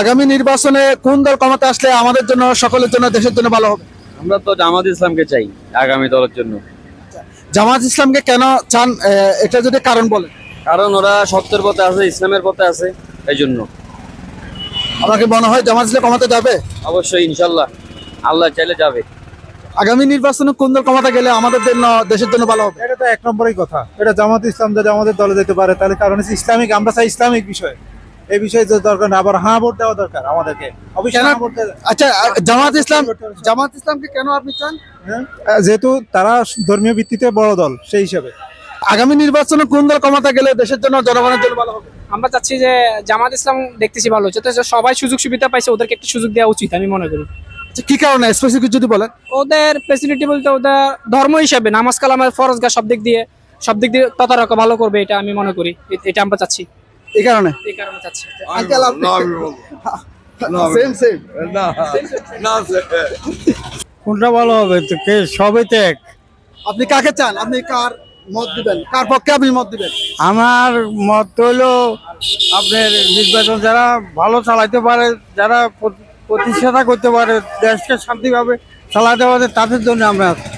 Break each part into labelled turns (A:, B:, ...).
A: আগামী নির্বাচনে কোন দল ক্ষমতা আসলে আমাদের জন্য সকলের জন্য দেশের জন্য ভালো হবে?
B: আমরা তো জামাত ইসলামকে চাই আগামী দলের জন্য।
A: জামাত ইসলামকে কেন চান এটা যদি কারণ বলেন
B: কারণ ওরা সত্যের পথে আছে ইসলামের পথে আছে এই জন্য
A: আমাকে মনে হয় জামাত ইসলাম ক্ষমতা যাবে?
B: অবশ্যই ইনশাল্লাহ। আল্লাহ চাইলে যাবে।
A: আগামী নির্বাচনে কোন দল ক্ষমতা গেলে আমাদের জন্য দেশের জন্য ভালো হবে?
C: এটা তো এক নম্বরই কথা। এটা জামাত ইসলাম যদি আমাদের দলে যেতে পারে তাহলে কারণ হচ্ছে ইসলামিক আমরা চাই ইসলামিক বিষয়। এই বিষয়ে দরকার আবার হাঁ ভোট দেওয়া দরকার আমাদেরকে।
A: আচ্ছা জামাত ইসলাম জামাত ইসলামকে কেন আপনি চান?
C: হ্যাঁ? যেহেতু তারা ধর্মীয় ভিত্তিতে বড় দল সেই হিসাবে।
A: আগামী নির্বাচনে কোন দল ক্ষমতা গেলে দেশের জন্য জনগণের জন্য ভালো হবে?
D: আমরা চাচ্ছি যে জামাত ইসলাম দেখতেছি ভালো হচ্ছে তো সবাই সুযোগ সুবিধা পাইছে ওদেরকে একটু সুযোগ দেওয়া উচিত আমি মনে করি।
A: আচ্ছা, কি কারণে? স্পেসিফিক যদি বলেন।
D: ওদের ফেসিলিটি বলতে ওদের ধর্ম হিসাবে নামাজ কালামের ফরজ গা সব দিক দিয়ে সব দিক দিয়ে তদারক ভালো করবে এটা আমি মনে করি এটা আমরা চাচ্ছি।
A: এই কারণে?
D: এই কারণে চাচ্ছি
A: আঙ্কেল সেম সেম
E: কোনটা ভালো হবে? তো কে? সবই তো এক।
A: আপনি কাকে চান? আপনি কার মত দিবেন? কার পক্ষে আপনি মত দিবেন?
E: আমার মত হইল আপনার নির্বাচন যারা ভালো চালাইতে পারে যারা প্রতি- প্রতিষ্ঠাতা করতে পারে দেশকে শান্তিভাবে চালাতে পারে তাদের জন্য আমরা আছি।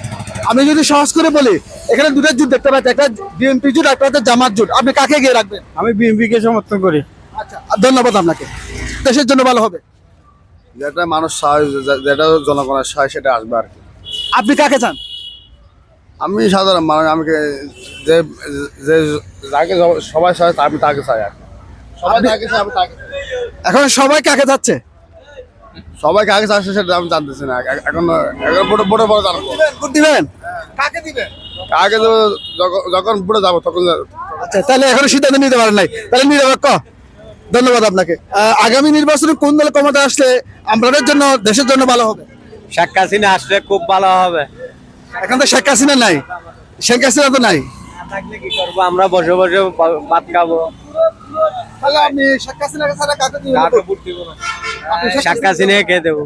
A: আমি যদি সহজ করে বলি এখানে দুটো জুট দেখতে পাচ্ছি একটা বিএনপি জুট একটা হচ্ছে জামাত জুট। আপনি কাকে গিয়ে রাখবেন?
E: আমি বিএনপিকে সমর্থন করি।
A: আচ্ছা ধন্যবাদ আপনাকে। দেশের জন্য ভালো হবে।
F: যেটা মানুষ চায় যে- যেটা জনগণের চায় সেটা আসবে আর কি।
A: আপনি কাকে চান?
F: আমি সাধারণ মানুষ আমাকে যে যে যাকে সবাই চায় তা আমি তাকে চাই আর কি। সবাই তাকে তাকে চাই।
A: এখন সবাই কাকে যাচ্ছে?
F: সবাই কাকে চাচ্ছে সেটা আমি জানতেছি না। এখন এখন বুড়ো বুড়ো বড় জানব
A: ভোট দিবেন? কাকে দিবেন?
F: কাকে দেবো যখন- যখন বুড়ো যাব তখন
A: আচ্ছা তাহলে এখনও সিদ্ধান্ত নিতে পারেন নাই। তাহলে নিরপেক্ষ ধন্যবাদ আপনাকে। আগামী নির্বাচনে কোন দল ক্ষমতা আসলে আমাদের জন্য দেশের জন্য ভালো হবে?
E: শেখ হাসিনা আসলে খুব ভালো হবে।
A: এখন তো শেখ হাসিনা নাই। শেখ হাসিনা তো নাই।
E: থাকলে কি করব? আমরা বসে বসে ভাত খাব।
A: তাহলে আপনি শেখ হাসিনা ছাড়া কাকে
E: শেখ দেবো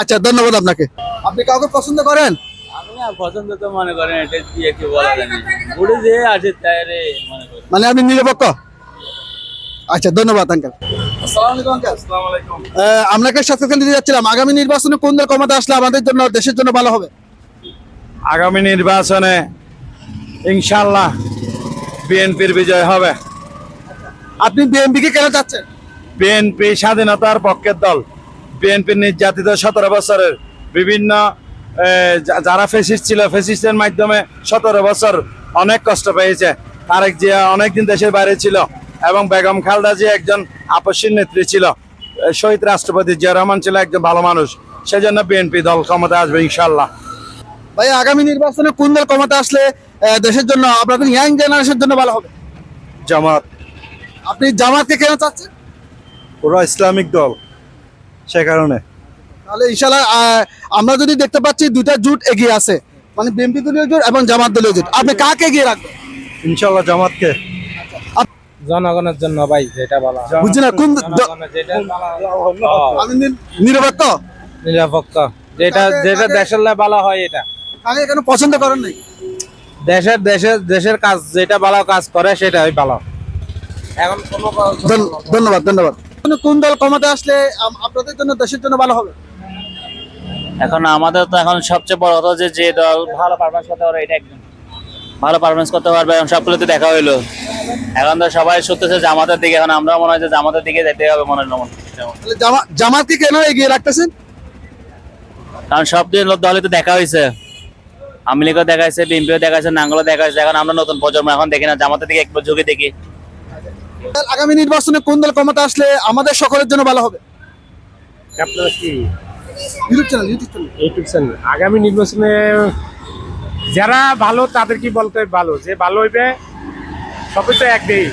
A: আচ্ছা ধন্যবাদ আপনাকে। আপনি কাউকে পছন্দ করেন?
B: আমি পছন্দ তো মনে করেন এটা দিয়ে কি বলা জানি বুড়ে যে আছে তাই রে মনে
A: মানে আপনি নিরপেক্ষ? আচ্ছা ধন্যবাদ আঙ্কেল আপনাকে সাথে দিতে যাচ্ছিলাম। আগামী নির্বাচনে কোন দল ক্ষমতা আসলে আমাদের জন্য দেশের জন্য ভালো হবে?
E: আগামী নির্বাচনে ইনশাল্লাহ বিএনপির বিজয় হবে।
A: আপনি বিএনপি কে কেন চাচ্ছেন?
E: বিএনপি স্বাধীনতার পক্ষের দল বিএনপি নির্যাতিত সতেরো বছরের বিভিন্ন যারা ফেসিস্ট ছিল ফেসিস্টের মাধ্যমে সতেরো বছর অনেক কষ্ট পেয়েছে। তারেক জিয়া অনেকদিন দেশের বাইরে ছিল এবং বেগম খালদা জিয়া একজন আপসীর নেত্রী ছিল। শহীদ রাষ্ট্রপতি জিয়া রহমান ছিল একজন ভালো মানুষ। সেজন্য বিএনপি দল ক্ষমতা আসবে ইনশাল্লাহ
A: ভাই আগামী নির্বাচনে কোন দল ক্ষমতা আসলে দেশের জন্য আপনাদের ইয়াং জেনারেশনের জন্য ভালো হবে?
E: জামাত।
A: আপনি জামাতকে কেন চাচ্ছেন?
E: ওরা ইসলামিক দল সে কারণে।
A: তাহলে ইনশাল্লাহ আহ, আমরা যদি দেখতে পাচ্ছি দুইটা জোট এগিয়ে আছে মানে বিএনপি দলীয় জোট এবং জামাত দলীয় জোট আপনি কাকে এগিয়ে রাখবেন?
E: ইনশাল্লাহ জামাতকে।
G: জনগণের জন্য ভাই যেটা বলা।
A: বুঝছি না কোন নিরপেক্ষ?
G: নিরপেক্ষ। যেটা যেটা দেশের লাই ভালো হয় এটা।
A: কাকে কেন পছন্দ করেন নাই?
G: দেশের দেশের দেশের কাজ যেটা ভালো কাজ করে সেটাই ভালো এখন কোনো
A: ধন্যবাদ ধন্যবাদ। কোন দল ক্ষমতা আসলে আপনাদের জন্য দেশের জন্য ভালো হবে?
B: এখন আমাদের তো এখন সবচেয়ে বড় কথা যে যে দল ভালো পারফরমেন্স করতে পারবে এটা একদম। ভালো পারফরমেন্স করতে পারবে এখন সবগুলো তো দেখা হইল। এখন তো সবাই সত্যছে জামাতের দিকে এখন আমরা মনে হয় যে জামাতের দিকে যেতে হবে মনে হয়।
A: জামাতকে কেন এগিয়ে রাখতেছেন?
B: কারণ সব দলই তো দেখা হয়েছে আওয়ামী লীগও দেখা হয়েছে বিএনপিও দেখা হয়েছে নাঙ্গলও দেখা হয়েছে এখন আমরা নতুন প্রজন্ম এখন দেখি না জামাতের দিকে একবার ঝুঁকে দেখি।
A: আগামী নির্বাচনে কোন দল ক্ষমতা আসলে আমাদের সকলের জন্য ভালো হবে?
G: আপনার কি?
A: YouTube channel YouTube channel
G: YouTube channel আগামী নির্বাচনে যারা ভালো তাদের কি বলতে ভালো? যে ভালো হইবে সবই তো এক দেই।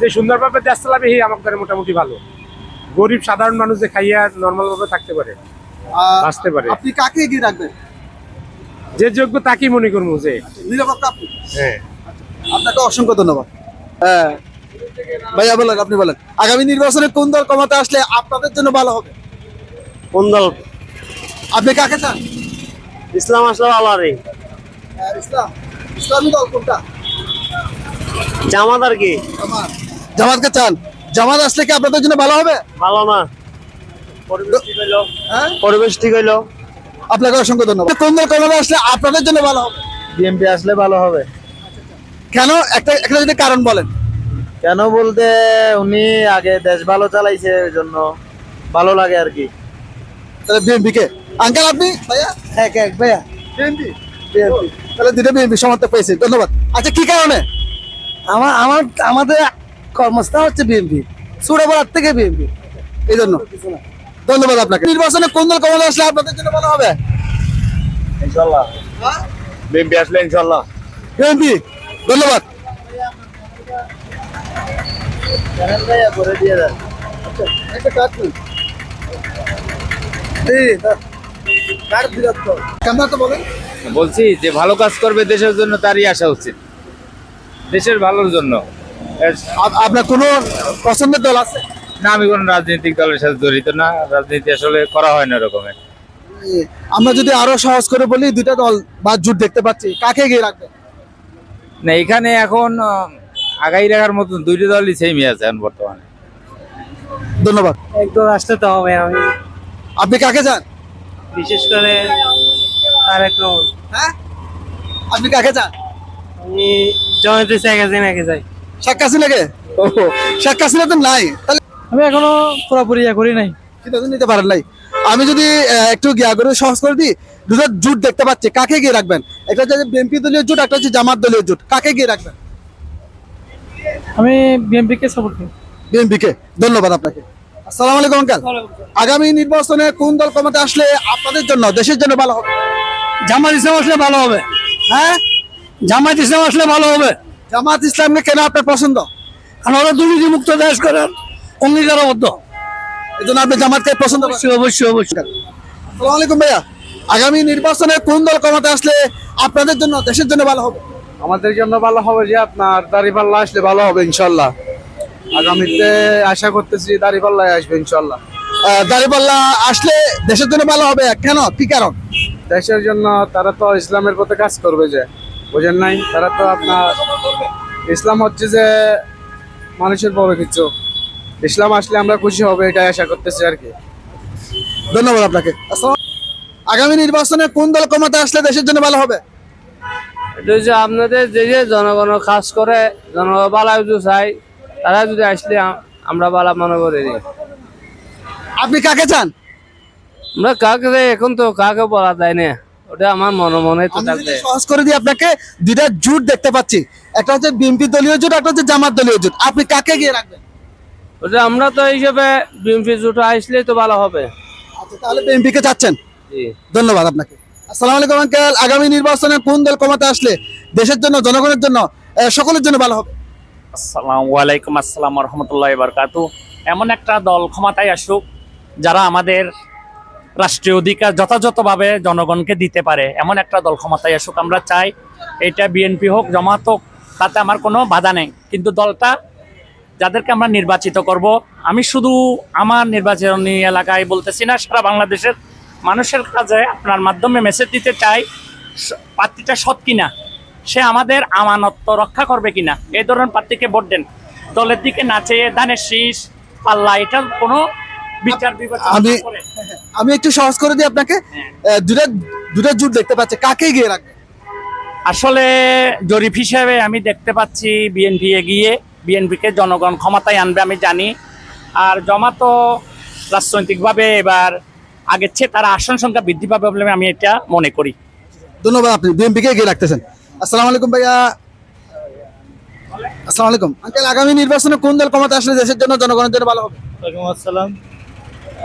G: যে সুন্দরভাবে দেশ চালাবে সেই আমাদের মোটামুটি ভালো। গরিব সাধারণ মানুষ যে খাইয়া নর্মাল ভাবে থাকতে পারে বাঁচতে পারে।
A: আপনি কাকে এগিয়ে রাখবেন?
G: যে যোগ্য তাকেই মনে করব যে। হ্যাঁ।
A: আপনাকে অসংখ্য ধন্যবাদ। হ্যাঁ ভাইয়া বলেন আপনি বলেন। আগামী নির্বাচনে কোন দল ক্ষমতা আসলে আপনাদের জন্য ভালো হবে?
E: কোন দল?
A: আপনি কাকে চান?
E: ইসলাম আসলে ভালো
A: হ্যাঁ, ইসলাম। ইসলামী দল কোনটা?
E: জামাত আর কি।
A: জামাত। জামাতকে চান? জামাত আসলে কি আপনাদের জন্য ভালো হবে?
H: ভালো না। পরিবেশ ঠিক হইল।
A: হ্যাঁ?
H: পরিবেশ ঠিক হইল।
A: আপনাকে অসংখ্য ধন্যবাদ। কোন দল ক্ষমতা আসলে আপনাদের জন্য ভালো হবে?
H: বিএনপি আসলে ভালো হবে।
A: কেন? একটা একটা যদি কারণ বলেন।
H: কেন বলতে উনি আগে দেশ ভালো চালাইছে ওই জন্য ভালো লাগে আর কি।
A: তাহলে বিএনপি কে? আঙ্কেল আপনি? ভাইয়া?
I: এক এক ভাইয়া।
A: বিএনপি বিএনপি তাহলে দুটো বিএনপি সমর্থক পেয়েছে। ধন্যবাদ। আচ্ছা কি কারণে?
I: আমার আমার আমাদের কর্মস্থান হচ্ছে বিএনপি ছোটবেলার থেকে বিএনপি
A: এই জন্য। ধন্যবাদ আপনাকে। নির্বাচনে কোন দল ক্ষমতা আসলে আপনাদের জন্য ভালো হবে?
H: ইনশাল্লাহ। বিএনপি আসলে ইনশাল্লাহ।
A: বিএনপি ধন্যবাদ।
H: করে দিয়ে দেন
A: একটা কাট নেই কেমন তো বলেন
J: বলছি যে ভালো কাজ করবে দেশের জন্য তারই আসা উচিত। দেশের ভালোর জন্য।
A: আপনার কোনো পছন্দের দল আছে?
J: না আমি কোনো রাজনৈতিক দলের সাথে জড়িত না। রাজনীতি আসলে করা হয় না এরকমের
A: আমরা যদি আরও সহজ করে বলি দুইটা দল বা জোট দেখতে পাচ্ছি। কাকে গিয়ে রাখবে
J: না এখানে এখন আগাই রাখার মতন দুইটা দলই সেমই আছে এখন বর্তমানে।
A: ধন্যবাদ।
I: একদম আসতে তো হবে আমি
A: আপনি কাকে চান?
I: বিশেষ করে তারেক রহমান।
A: হ্যাঁ? আপনি কাকে চান?
I: আমি জমাতে শেখ হাসিনাকে যাই
A: শেখ হাসিনাকে? ও শেখ হাসিনা তো নাই। তাহলে
I: আমি এখনও পুরোপুরি ইয়া করি নাই।
A: সিদ্ধান্ত নিতে পারেন নাই। আমি যদি একটু গিয়া করে সহজ করে দিই দুটো জোট দেখতে পাচ্ছি। কাকে গিয়ে রাখবেন? একটা হচ্ছে বিএনপি দলীয় জোট একটা হচ্ছে জামাত দলীয় জোট। কাকে গিয়ে রাখবেন?
I: আমি বিএনপি কে সাপোর্ট করি।
A: বিএনপি কে ধন্যবাদ আপনাকে। আসসালামু আলাইকুম আঙ্কাল আগামী নির্বাচনে কোন দল ক্ষমতা আসলে আপনাদের জন্য দেশের জন্য ভালো হবে?
I: জামাত ইসলাম আসলে ভালো হবে।
A: হ্যাঁ?
I: জামাত ইসলাম আসলে ভালো হবে।
A: জামাত ইসলামকে কেন আপনার পছন্দ?
I: কারণ ওরা দুর্নীতি মুক্ত দেশ করার অঙ্গীকারবদ্ধ।
A: এই জন্য আপনি জামাতকে পছন্দ
I: অবশ্যই অবশ্যই অবশ্যই।
A: আসসালামু আলাইকুম ভাইয়া। আগামী নির্বাচনে কোন দল ক্ষমতা আসলে আপনাদের জন্য দেশের জন্য ভালো হবে?
H: আমাদের জন্য ভালো হবে যে আপনার দাড়িপাল্লা আসলে ভালো হবে ইনশাল্লাহ আগামীতে আশা করতেছি দাড়িপাল্লাই আসবে ইনশাল্লাহ
A: দাঁড়িপাল্লা আসলে দেশের জন্য ভালো হবে কেন? কি কারণ?
H: দেশের জন্য তারা তো ইসলামের পথে কাজ করবে যে বোঝেন নাই? তারা তো আপনার ইসলাম হচ্ছে যে মানুষের বড় কিছু। ইসলাম আসলে আমরা খুশি হবে এটাই আশা করতেছি আর কি।
A: ধন্যবাদ আপনাকে। আগামী নির্বাচনে কোন দল ক্ষমতা আসলে দেশের জন্য ভালো হবে?
K: এটা হচ্ছে আপনাদের যে যে জনগণ কাজ করে জনগণ বালা যদি চাই তারা যদি আসলে আমরা বালা মনে করে। দিই
A: আপনি কাকে চান?
K: আমরা কাকে যে এখন তো কাকে বলা যায় না। ওটা আমার মনে মনে তো থাকবে।
A: সহজ করে দিই আপনাকে দুইটা জোট দেখতে পাচ্ছি। একটা হচ্ছে বিএনপি দলীয় জোট একটা হচ্ছে জামাত দলীয় জোট। আপনি কাকে গিয়ে রাখবেন?
K: ওটা আমরা তো হিসেবে বিএমপি জুটো আসলেই তো ভালো হবে।
A: আচ্ছা তাহলে বিএনপি কে চাচ্ছেন?
K: জি।
A: ধন্যবাদ আপনাকে। আসসালামু আলাইকুম, আঙ্কেল। আগামী নির্বাচনে কোন দল ক্ষমতা আসলে দেশের জন্য, জনগণের জন্য সকলের জন্য ভালো হবে?
L: আসসালামু আলাইকুম, আসসালাম রহমতুল্লাহ বারকাতু। এমন একটা দল ক্ষমতায় আসুক, যারা আমাদের রাষ্ট্রীয় অধিকার যথাযথভাবে জনগণকে দিতে পারে। এমন একটা দল ক্ষমতায় আসুক, আমরা চাই এটা বিএনপি হোক, জামাত হোক, তাতে আমার কোনো বাধা নেই। কিন্তু দলটা যাদেরকে আমরা নির্বাচিত করব, আমি শুধু আমার নির্বাচনী এলাকায় বলতেছি না, সারা বাংলাদেশের মানুষের কাছে আপনার মাধ্যমে মেসেজ দিতে চাই প্রার্থীটা সৎ কিনা? সে আমাদের আমানত্ব রক্ষা করবে কিনা? এই ধরনের প্রার্থীকে ভোট দেন। দলের দিকে না চেয়ে ধানের শীষ পাল্লা এটার কোনো বিচার
A: আমি- আমি একটু সহজ করে দিই আপনাকে। আহ, দুটা দুটা জোট দেখতে পাচ্ছি। কাকে গিয়ে রাখবেন
L: আসলে জরিপ হিসাবে আমি দেখতে পাচ্ছি বিএনপি এগিয়ে বিএনপিকে জনগণ ক্ষমতায় আনবে আমি জানি। আর জমা তো রাজনৈতিকভাবে এবার আগের চেয়ে তারা আসন সংখ্যা বৃদ্ধি পাবে বলে আমি এটা মনে করি।
A: ধন্যবাদ আপনি বিএনপি কে গিয়ে রাখতেছেন। আসসালামু আলাইকুম ভাইয়া। আসসালামু আলাইকুম। আঙ্কেল আগামী নির্বাচনে কোন দল ক্ষমতা আসলে দেশের জন্য জনগণের জন্য ভালো হবে?
I: ওয়ালাইকুম আসসালাম।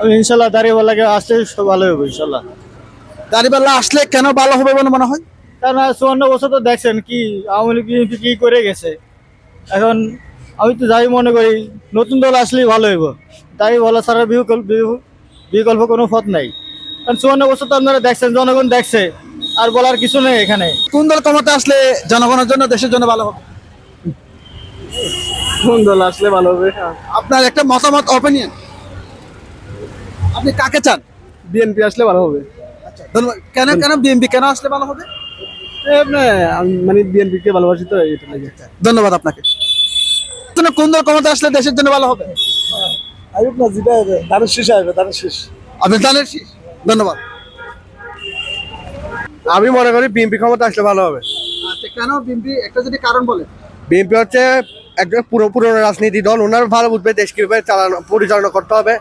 I: আমি ইনশাল্লাহ দাঁড়িয়ে আসলে সব ভালো হবে ইনশাল্লাহ
A: দাঁড়িপাল্লা আসলে কেন ভালো হবে বলে মনে হয়?
I: কারণ চুয়ান্ন বছর তো দেখছেন কি আওয়ামী লীগ বিএনপি কি করে গেছে। এখন আমি তো যাই মনে করি নতুন দল আসলেই ভালো হইব। তাই বলা ছাড়া বিকল্প বিকল্প- বিকল্প কোনো পথ নাই। কারণ চুয়ান্ন বছর তো আপনারা দেখছেন জনগণ দেখছে আর বলার কিছু নেই এখানে।
A: কোন দল ক্ষমতা আসলে জনগণের জন্য দেশের জন্য ভালো হবে?
I: কোন দল আসলে ভালো হবে?
A: আপনার একটা মতামত অপিনিয়ন আপনি কাকে চান?
I: বিএনপি আসলে ভালো হবে।
A: ধন্যবাদ। কেন কেন বিএনপি কেন আসলে ভালো হবে?
I: মানে ভালোবাসি তো এটা
A: ধন্যবাদ আপনাকে। কোন দল ক্ষমতা আসলে দেশের জন্য ভালো হবে?
M: আইব না যেটা ধানের শেষ আসবে ধানের শেষ।
A: আপনি জানেন শীষ? ধন্যবাদ।
N: আমি মনে করি বিএনপি ক্ষমতা আসলে ভালো হবে।
A: আচ্ছা কেন বিএনপি? একটা যদি কারণ বলে
N: বিএনপি হচ্ছে একজন পুরো পুরনো রাজনীতি দল ওনার ভালো বুঝবে দেশ কীভাবে চালানো পরিচালনা করতে হবে।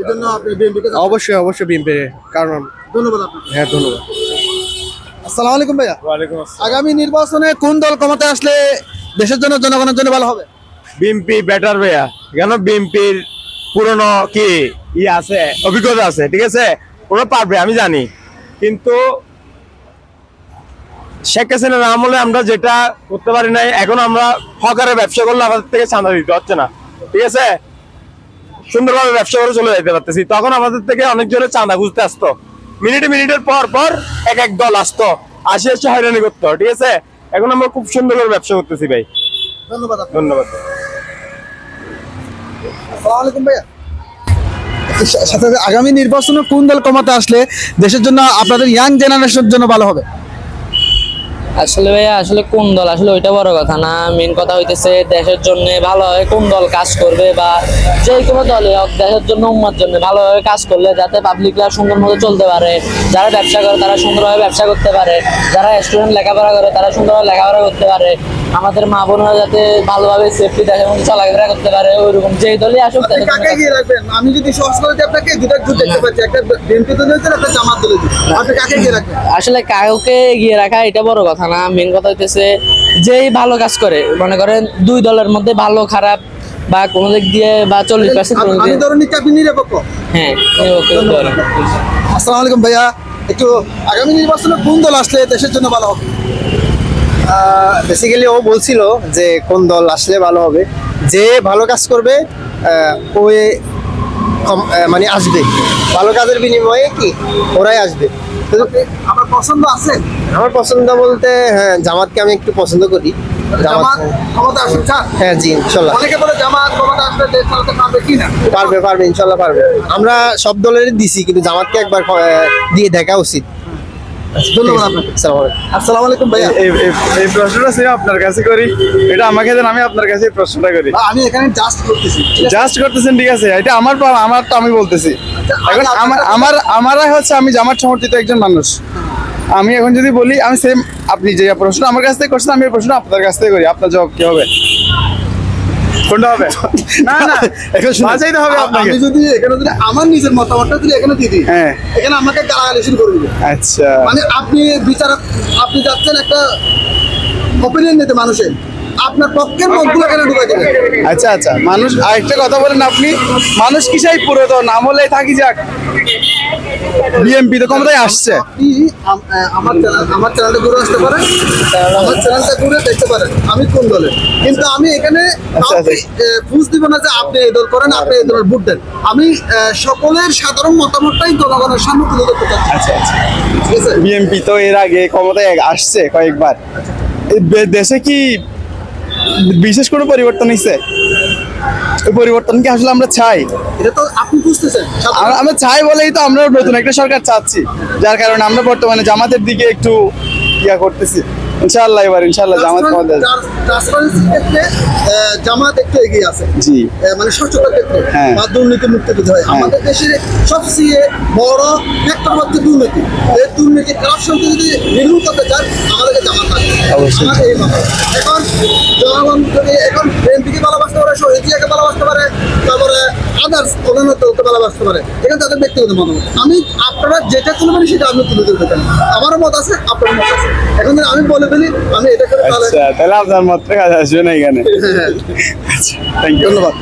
A: এই জন্য আপনি বিএনপিকে
N: অবশ্যই অবশ্যই বিএনপি কারণ।
A: ধন্যবাদ আপনাকে।
N: হ্যাঁ ধন্যবাদ।
A: আসসালামু আলাইকুম ভাইয়া।
N: ওয়ালাইকুম
A: আগামী নির্বাচনে কোন দল ক্ষমতায় আসলে দেশের জন্য জনগণের জন্য ভালো হবে?
N: বিএনপি বেটার ভাইয়া। কেন বিএনপির পুরনো কি? ই আছে। অভিজ্ঞতা আছে ঠিক আছে? ওরা পারবে আমি জানি। কিন্তু শেখ হাসিনার আমলে আমরা যেটা করতে পারি নাই এখন আমরা হকারে ব্যবসা করলে আমাদের থেকে চাঁদা দিতে হচ্ছে না। ঠিক আছে? সুন্দরভাবে ব্যবসা করে চলে যেতে পারতেছি। তখন আমাদের থেকে অনেক জনে চাঁদা খুঁজতে আসতো। মিনিটে মিনিটের পর পর এক এক দল আসতো। আসে এসে হয়রানি করতো ঠিক আছে? এখন আমরা খুব সুন্দর করে ব্যবসা করতেছি ভাই।
A: ধন্যবাদ
N: ধন্যবাদ।
A: সাথে আগামী নির্বাচনে কোন দল কমাতে আসলে দেশের জন্য আপনাদের ইয়াং জেনারেশনের জন্য ভালো হবে?
K: আসলে ভাইয়া আসলে কোন দল? আসলে ওইটা বড় কথা না। মেন কথা হইতেছে দেশের জন্য ভালো হয় কোন দল কাজ করবে বা যে কোনো দলে হোক দেশের জন্য উম্মার জন্য ভালোভাবে কাজ করলে যাতে পাবলিকরা সুন্দর মতো চলতে পারে। যারা ব্যবসা করে তারা সুন্দরভাবে ব্যবসা করতে পারে। যারা স্টুডেন্ট লেখাপড়া করে তারা সুন্দরভাবে লেখাপড়া করতে পারে। আমাদের মা বোনরা যাতে ভালোভাবে সেফটি দেশের মধ্যে চলাফেরা করতে পারে ওইরকম যেই দলই আসুক
A: আমি যদি সহজ করে আপনাকে দুটো জুট দেখতে পাচ্ছি। একটা বিএনপি দল হয়েছে একটা জামাত দল আপনি কাকে গিয়ে রাখবেন?
K: আসলে কাউকে এগিয়ে রাখা এটা বড় কথা না মেন কথা হইতেছে যেই ভালো কাজ করে মনে করেন দুই দলের মধ্যে ভালো খারাপ বা কোনো দিক দিয়ে বা চল্লিশ পার্সেন্ট
A: আমি
K: দিয়ে
A: ধরুন আপনি নিরপেক্ষ।
K: হ্যাঁ
A: আসসালামু আলাইকুম ভাইয়া। একটু আগামী নির্বাচনে কোন দল আসলে দেশের জন্য ভালো হবে?
M: বেসিক্যালি ও বলছিল যে কোন দল আসলে ভালো হবে। যে ভালো কাজ করবে আহ, ওই মানে আসবে। ভালো কাজের বিনিময়ে কি? ওরাই আসবে।
A: আমার পছন্দ আছে?
M: আমার পছন্দ বলতে হ্যাঁ জামাতকে আমি একটু পছন্দ করি।
A: জামাত
M: হ্যাঁ জি ইনশাল্লাহ।
A: অনেকে বলে জামাত ক্ষমতা আসলে দেশ চালাতে পারবে কি না?
M: পারবে পারবে ইনশাল্লাহ পারবে। আমরা সব দলেরই দিছি কিন্তু জামাতকে একবার দিয়ে দেখা উচিত।
A: ধন্যবাদ আপনাকে।
M: আসসালামু আলাইকুম।
A: ভাইয়া।
N: এই প্রশ্নটা ছিল আপনার কাছে করি। এটা আমাকে দেন আমি আপনার কাছে এই প্রশ্নটা করি।
A: আমি এখানে জাস্ট করতেছি ঠিক আছে?
N: জাস্ট করতেছেন ঠিক আছে। এটা আমার আমার তো আমি বলতেছি। এখন আমার আমার আমারাই হচ্ছে আমি জামাত সমর্থিত একজন মানুষ। আমি এখন যদি বলি আমি সেম আপনি যে প্রশ্ন আমার কাছ থেকে করছেন আমি এই প্রশ্ন আপনার কাছ থেকে করি। আপনার জবাব কি হবে? কোনটা হবে। না
A: এখন
N: হবে আপনাকে।
A: আমি যদি এখানে যদি আমার নিজের মতামতটা যদি এখানে দিদি
N: হ্যাঁ।
A: এখানে আমাকে গালাগালি শুরু করে দিবে।
N: আচ্ছা।
A: মানে আপনি বিচারক আপনি যাচ্ছেন একটা অপিনিয়ন নিতে মানুষের। আপনার পক্ষের মতগুলো এখানে ঢুকে দেবে?
N: আচ্ছা আচ্ছা। মানুষ আরেকটা কথা বলেন আপনি। মানুষ কিসাই পুরাতন আমলে থাকি যাক। বিএমপি তো ক্ষমতায় আসছে।
A: আমার চ্যানেল আমার চ্যানেলটা ঘুরে আসতে পারেন। আমার চ্যানেলটা ঘুরে দেখতে পারেন আমি কোন দলে। কিন্তু আমি এখানে
N: আচ্ছা,
A: বুঝ দিব না যে আপনি এই দল করেন আপনি এই দলের ভোট দেন। আমি সকলের সাধারণ মতামতটাই জনগণের সামনে তুলে ধরতে চাচ্ছি।
N: আচ্ছা আচ্ছা।
A: ঠিক আছে?
N: বিএমপি তো এর আগে ক্ষমতায় আসছে কয়েকবার। দেশে কি বিশেষ কোনো পরিবর্তন হয়েছে ওই পরিবর্তন কি আসলে আমরা চাই?
A: এটা তো আপনি বুঝতেছেন
N: আমরা- চাই বলেই তো আমরা নতুন একটা সরকার চাচ্ছি। যার কারণে আমরা বর্তমানে জামাতের দিকে একটু ইয়া করতেছি। ইনশাআল্লাহ এবার ইনশাআল্লাহ জামাত
A: ক্ষেত্রে জামাত একটু এগিয়ে আছে।
N: জি।
A: মানে স্বচ্ছতার ক্ষেত্রে।
N: হ্যাঁ।
A: বা দুর্নীতি মুক্ত বিধায় আমাদের দেশের সবচেয়ে বড় ফ্যাক্টর হচ্ছে দুর্নীতি। এই দুর্নীতি কারাপশন যদি নির্মূল করতে চান আমাদেরকে জামাত লাগবে
N: অবশ্যই।
A: এখন জনগণ যদি এখন বিএনপিকে ভালোবাসতে পারে শহীদিয়াকে ভালোবাসতে পারে তারপরে আদার্স অন্যান্য দলকে ভালোবাসতে পারে এখানে তাদের ব্যক্তিগত মতামত। আমি আপনারা যেটা তুলবেন সেটা আমি তুলে ধরতে চাই আমারও মত আছে আপনার মত আছে। এখন আমি বলে ফেলি আমি এটা করে
N: আচ্ছা তাহলে আপনার মতটা কাজ আসবে না এখানে থ্যাংক ইউ
A: ধন্যবাদ।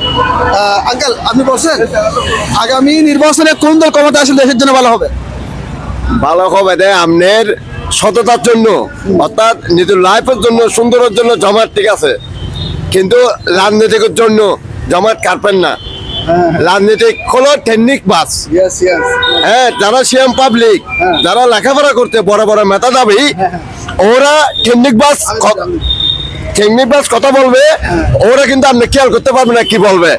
A: আঙ্কেল আপনি বলছেন আগামী নির্বাচনে কোন দল ক্ষমতা আসলে দেশের জন্য ভালো হবে?
O: ভালো হবে দেয় আমনের সততার জন্য অর্থাৎ নিজের লাইফের জন্য সুন্দরের জন্য জমাট ঠিক আছে। কিন্তু রাজনীতিকের জন্য জমাট কাটবেন না। রাজনীতিক হলো টেকনিক বাস। হ্যাঁ যারা সিএম পাবলিক যারা লেখাপড়া করতে বড় বড় মেতা দাবি ওরা টেকনিক বাস টেকনিক বাস কথা বলবে ওরা কিন্তু আপনি খেয়াল করতে পারবেন না কি বলবে?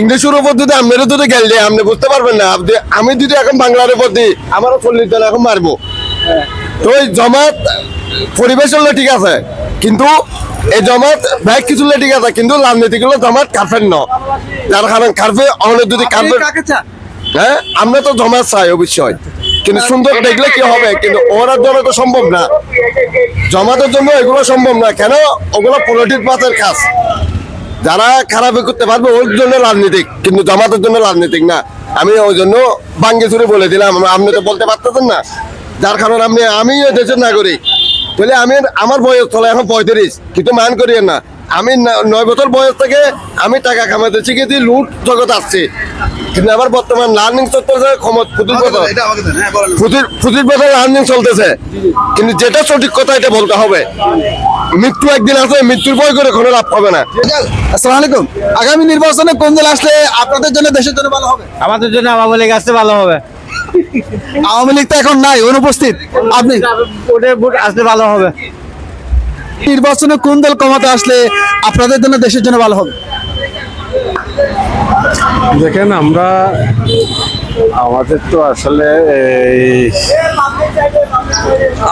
O: ইংলিশের উপর যদি আপনারও যদি গেল আপনি বুঝতে পারবেন না। আমি যদি এখন বাংলার উপর দিই আমারও চল্লিশ জন এখন মারবো। তো ওই জমাত পরিবেশ হলে ঠিক আছে কিন্তু এই জমাত ব্যাগ কিছু ঠিক আছে কিন্তু রাজনীতি গুলো জমাত কার্পেট ন। যার কারণ কার্পে অনেক যদি
A: চান?
O: হ্যাঁ আমরা তো জমাত চাই অবশ্যই। কিন্তু সুন্দর দেখলে কি হবে? কিন্তু ওরা জন্য তো সম্ভব না। জমাতের জন্য এগুলো সম্ভব না। কেন? ওগুলো পলিটিক পাতের কাজ। যারা খারাপ করতে পারবে, ওর জন্য রাজনীতিক। কিন্তু জামাতের জন্য রাজনীতিক না। আমি ওই জন্য বাঙ্গি চুরি বলে দিলাম। আপনি তো বলতে পারতেছেন না। যার কারণে আপনি আমি এই দেশের নাগরিক। বলে আমি আমার বয়স চলে, এখন পঁয়ত্রিশ। কিন্তু মান করিয়েন না। আমি ন- নয় বছর বয়স থেকে আমি টাকা কামাতে শিখেছি লুট জগৎ আসছে। কিন্তু আবার বর্তমান লার্নিং চলতেছে ক্ষমত প্রতি বছর
A: হ্যাঁ
O: লার্নিং চলতেছে। কিন্তু যেটা সঠিক কথা এটা বলতে হবে। মৃত্যু একদিন আছে মৃত্যুর ভয় করে কোনো লাভ হবে না।
A: আসসালামু আলাইকুম। আগামী নির্বাচনে কোন দল আসলে আপনাদের জন্য দেশের জন্য ভালো হবে?
M: আমাদের জন্য আওয়ামী লীগ আসতে ভালো হবে।
A: আওয়ামী লীগ তো এখন নাই অনুপস্থিত। আপনি?
M: ওটা ভোট আসতে ভালো হবে।
A: নির্বাচনে কোন দল ক্ষমতা আসলে আপনাদের জন্য দেশের জন্য ভালো হবে?
P: দেখেন আমরা আমাদের তো আসলে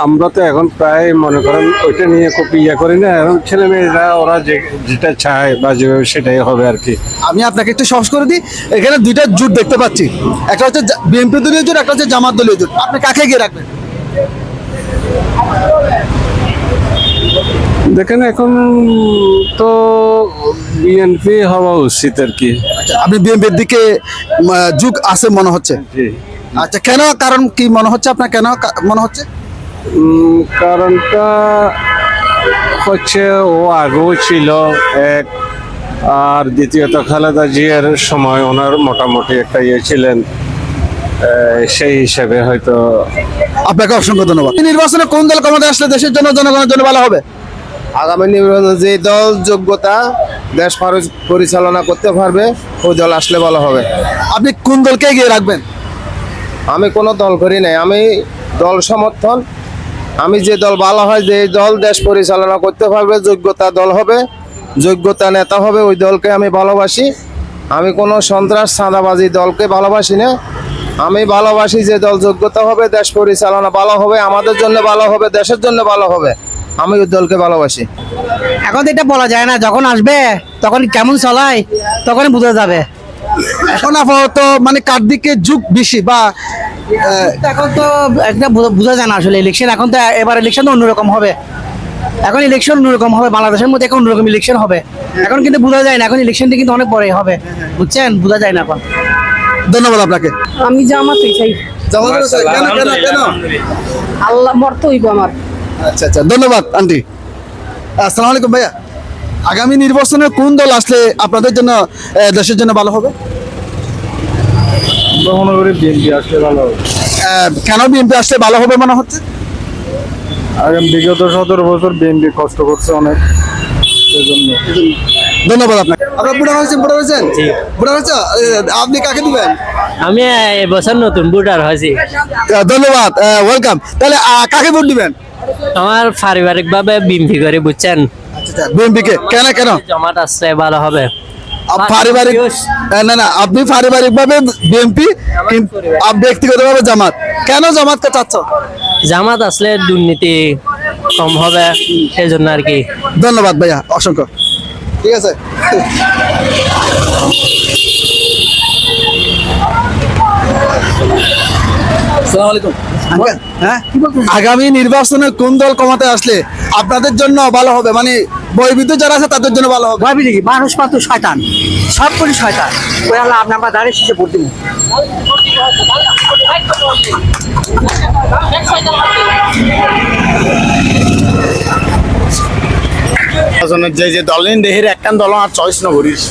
P: আমরা তো এখন প্রায় মনে করেন ওইটা নিয়ে খুব ইয়ে করি না এখন ছেলে মেয়েরা ওরা যে যেটা চায় বা যেভাবে সেটাই হবে আর কি।
A: আমি আপনাকে একটু সহজ করে দিই এখানে দুইটা জোট দেখতে পাচ্ছি। একটা হচ্ছে বিএনপি দলীয় জোট একটা হচ্ছে জামাত দলীয় জোট। আপনি কাকে গিয়ে রাখবেন?
P: দেখেন এখন তো বিএনপি হওয়া উচিত আর কি।
A: আপনি বিএনপির দিকে যুগ আছে মনে হচ্ছে? আচ্ছা কেন কারণ কি মনে হচ্ছে আপনার কেন মনে হচ্ছে?
P: কারণটা হচ্ছে ও আগেও ছিল এক আর দ্বিতীয়ত খালেদা জিয়ার সময় ওনার মোটামুটি একটা ইয়ে ছিলেন সেই হিসেবে হয়তো
A: আপনাকে অসংখ্য ধন্যবাদ। নির্বাচনে কোন দল ক্ষমতা আসলে দেশের জন্য জনগণের জন্য ভালো হবে?
Q: আগামী নির্বাচনে যে দল যোগ্যতা দেশ পরি- পরিচালনা করতে পারবে ওই দল আসলে ভালো হবে।
A: আপনি কোন দলকে এগিয়ে রাখবেন?
Q: আমি কোনো দল করি নাই। আমি দল সমর্থন। আমি যে দল ভালো হয় যে দল দেশ পরিচালনা করতে পারবে যোগ্যতা দল হবে যোগ্যতা নেতা হবে ওই দলকে আমি ভালোবাসি। আমি কোনো সন্ত্রাস চাঁদাবাজি দলকে ভালোবাসি না। আমি ভালোবাসি যে দল যোগ্যতা হবে দেশ পরিচালনা ভালো হবে আমাদের জন্য ভালো হবে দেশের জন্য ভালো হবে। আমি ওই দলকে ভালোবাসি।
M: এখন তো এটা বলা যায় না যখন আসবে তখন কেমন চলায় তখনই বোঝা যাবে।
A: এখন আপাতত মানে কার দিকে যুগ বেশি বা
M: এখন তো একটা বোঝা- যায় না আসলে ইলেকশন এখন তো এবার ইলেকশন তো অন্যরকম হবে। এখন ইলেকশন অন্যরকম হবে বাংলাদেশের মধ্যে এখন অন্যরকম ইলেকশন হবে। এখন কিন্তু বোঝা যায় না এখন ইলেকশনটা কিন্তু অনেক পরে হবে। বুঝছেন? বোঝা যায় না এখন।
A: ধন্যবাদ আপনাকে।
R: আমি জামাতই চাই।
A: জামাতের কেন কেন কেন?
R: আল্লাহ মরতে হইব আমার।
A: আচ্ছা আচ্ছা ধন্যবাদ আন্টি। আসসালামু আলাইকুম ভাইয়া। আগামী নির্বাচনে কোন দল আসলে আপনাদের জন্য দেশের জন্য ভালো হবে?
M: মনে করি বিএনপি আসলে ভালো হবে।
A: কেন বিএনপি আসলে ভালো হবে মনে হচ্ছে?
M: আগামী বিগত সতেরো বছর বিএনপি কষ্ট করছে অনেক সেজন্য।
A: ধন্যবাদ আপনাকে। আপনার বুড়া হয়েছেন বুড়া হয়েছেন? বুড়া হয়েছে? আপনি কাকে দিবেন?
K: আমি এবছর নতুন ভোটার হয়েছি।
A: ধন্যবাদ ওয়েলকাম। তাহলে কাকে ভোট দিবেন?
K: আমার পারিবারিক ভাবে বিএমপি করে বুঝছেন?
A: বিএনপি কে? কেন কেন?
K: জমাট আসছে ভালো হবে।
A: পারিবারিক না না আপনি পারিবারিক ভাবে বিএনপি ব্যক্তিগত ভাবে জামাত কেন জামাতকে চাচ্ছ?
K: জামাত আসলে দুর্নীতি কম হবে সেই জন্য আর কি।
A: ধন্যবাদ ভাইয়া অসংখ্য। ঠিক আছে? আগামী নির্বাচনে কোন দল কমাতে আসলে আপনাদের জন্য ভালো হবে? মানে বয়বৃদ্ধ যারা আছে তাদের জন্য ভালো হবে।
M: ভাবি দেখি মানুষ মাত্র শয়তান। সব করি শয়তান। ওই আল্লাহ আপনি আমরা দাঁড়িয়ে শেষে ভোট দিব।
N: যে যে দল দেহের একটা দল আর চয়েস ন করিস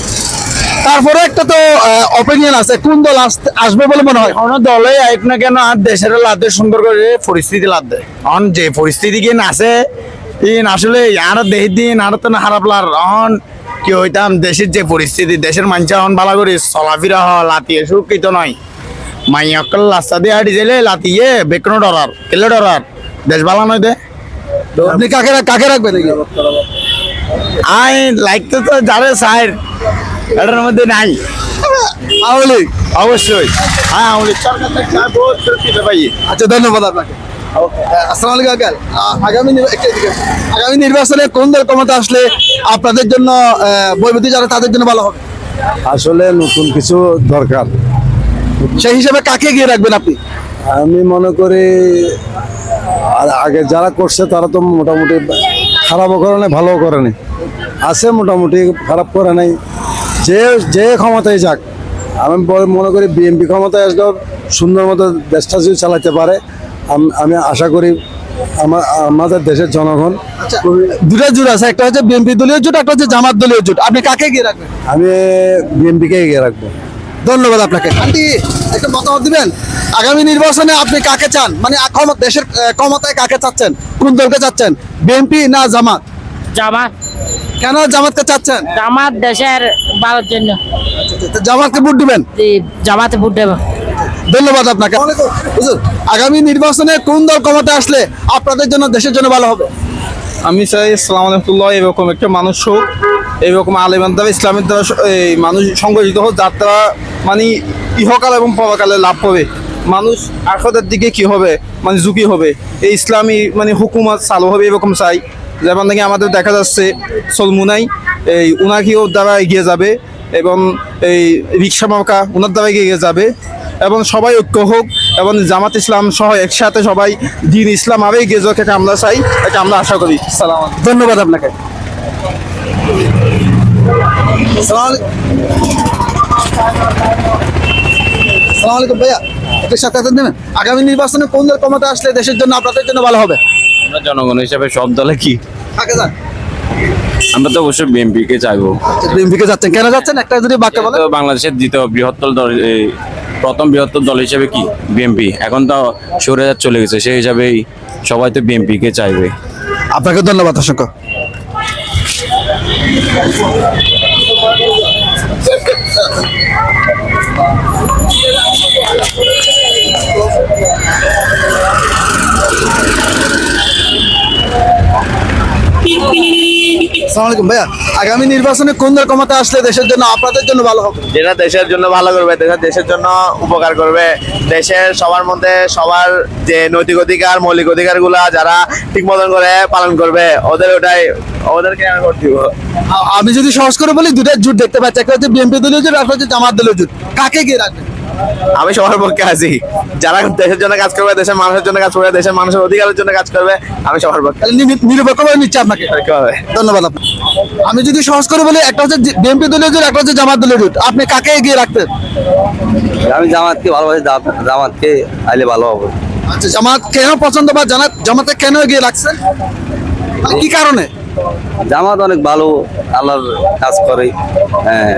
A: তারপরে একটা তো অপিনিয়ন আছে কোন দল আসবে বলে মনে হয়?
N: কোনো দলে আইক না কেন আর দেশের লাদে সুন্দর করে পরিস্থিতি লাদে অন যে পরিস্থিতি কি নাচে ইন আসলে আর দেহি দিন আর তো না খারাপ লার। অন কি হইতাম দেশের যে পরিস্থিতি দেশের মানুষ অন ভালো করে চলাফেরা হ লাতিয়ে সুরক্ষিত নয় মাই অকল রাস্তা দিয়ে হাঁটি গেলে লাতিয়ে বেকনো ডরার কেলে ডরার? দেশ ভালো নয় দে।
A: আপনি কাকে কাকে রাখবেন
N: আই লাইকতে তো যারে সাইড এটার মধ্যে নাই।
A: আওয়ামী লীগ
N: অবশ্যই। হ্যাঁ সরকার পাই
A: আচ্ছা ধন্যবাদ আপনাকে। আসসালামু আলাইকুম আগামী। আগামী নির্বাচনে কোন দল ক্ষমতা আসলে আপনাদের জন্য বৈবতী যারা তাদের জন্য ভালো হবে?
F: আসলে নতুন কিছু দরকার।
A: সেই হিসাবে কাকে গিয়ে রাখবেন আপনি?
F: আমি মনে করি আর আগে যারা করছে তারা তো মোটামুটি খারাপও করে নাই ভালোও করে নাই। আছে মোটামুটি খারাপ করে নাই। যে যে ক্ষমতায় যাক আমি মনে করি বিএনপি ক্ষমতায় আসলেও সুন্দর মতো দেশটা যদি চালাতে পারে আমি আশা করি আমার আমাদের দেশের জনগণ
A: আচ্ছা দুটা জোট আছে একটা হচ্ছে বিএনপি দলীয় জোট একটা হচ্ছে জামাত দলীয় জোট। আপনি কাকে গিয়ে রাখবেন?
F: আমি বিএনপিকে এগিয়ে রাখব।
A: ধন্যবাদ আপনাকে। আন্টি একটা মতামত দিবেন? আগামী নির্বাচনে আপনি কাকে চান? মানে দেশের ক্ষমতায় কাকে চাচ্ছেন? কোন দলকে চাচ্ছেন? বিএনপি না জামাত?
S: জামাত।
A: কেন জামাতকে চাচ্ছেন?
S: জামাত দেশের ভালোর জন্য।
A: জামাতকে ভোট দিবেন?
S: জামাতে ভোট দেবো।
A: ধন্যবাদ আপনাকে। হুজুর, আগামী নির্বাচনে কোন দল ক্ষমতায় আসলে আপনাদের জন্য দেশের জন্য ভালো হবে?
N: আমি চাই ইসলাম আলহামদুল্লাহ এরকম একটা মানুষ হোক এরকম আলেমের দ্বারা ইসলামের দ্বারা এই মানুষ সংগঠিত হোক যার দ্বারা মানে ইহকাল এবং পরকালে লাভ হবে। মানুষ আখদের দিকে কি হবে? মানে ঝুঁকি হবে। এই ইসলামী মানে হুকুমত চালু হবে এরকম চাই। যেমন নাকি আমাদের দেখা যাচ্ছে সলমুনাই এই উনাকিও দ্বারা এগিয়ে যাবে এবং এই রিক্সা মার্কা ওনার দ্বারা এগিয়ে যাবে এবং সবাই ঐক্য হোক এবং জামাত ইসলাম সহ একসাথে সবাই দিন ইসলাম আবে এগিয়ে যাক এটা আমরা চাই এটা আমরা আশা করি। সালাম
A: ধন্যবাদ আপনাকে। আসসালামু আলাইকুম। ভাইয়া। একটু সাথে আগামী নির্বাচনে কোন দল ক্ষমতা আসলে দেশের জন্য আপনাদের জন্য ভালো হবে?
J: আমরা জনগণ হিসাবে সব দলে কি? আমরা তো অবশ্যই বিএনপি কে চাইব
A: বিএনপিকে যাচ্ছেন। কেন যাচ্ছেন? একটা যদি বাক্য বলেন।
J: বাংলাদেশের দ্বিতীয় বৃহত্তর দল প্রথম বৃহত্তর দল হিসেবে কি? বিএনপি। এখন তো সরে চলে গেছে সেই হিসাবেই সবাই তো বিএনপি কে চাইবে।
A: আপনাকে ধন্যবাদ অসংখ্য। আসসালামু আলাইকুম। ভাইয়া আগামী নির্বাচনে কোন দল ক্ষমতা আসলে দেশের জন্য আপনাদের জন্য ভালো হবে?
Q: যেটা দেশের জন্য ভালো করবে দেশের দেশের জন্য উপকার করবে। দেশের সবার মধ্যে সবার যে নৈতিক অধিকার মৌলিক অধিকারগুলা যারা ঠিক মতন করে পালন করবে ওদের ওটাই ওদেরকে আমি ভোট দিব।
A: আমি যদি সহজ করে বলি দুটো জুট দেখতে পাচ্ছি। একটা হচ্ছে বিএনপি দলীয় জোট একটা হচ্ছে জামাত দলীয় জোট। কাকে গিয়ে রাখবেন?
Q: আমি সবার পক্ষে আছি। যারা দেশের জন্য কাজ করবে দেশের মানুষের জন্য কাজ করবে দেশের মানুষের অধিকারের জন্য কাজ করবে আমি সবার পক্ষে
A: নিরপেক্ষভাবে নিচ্ছে আপনাকে। ধন্যবাদ আপনাকে। আমি যদি সহজ করে বলি একটা হচ্ছে বিএনপি দলীয় জোট একটা হচ্ছে জামাত দলীয় জোট। আপনি কাকে এগিয়ে রাখতেন?
N: আমি জামাতকে ভালোবাসি জামাতকে আইলে ভালো হবে।
A: আচ্ছা জামাত কেন পছন্দ বা জামাত জামাতে কেন এগিয়ে রাখছেন? মানে কি কারণে?
N: জামাত অনেক ভালো আল্লাহর কাজ করে। হ্যাঁ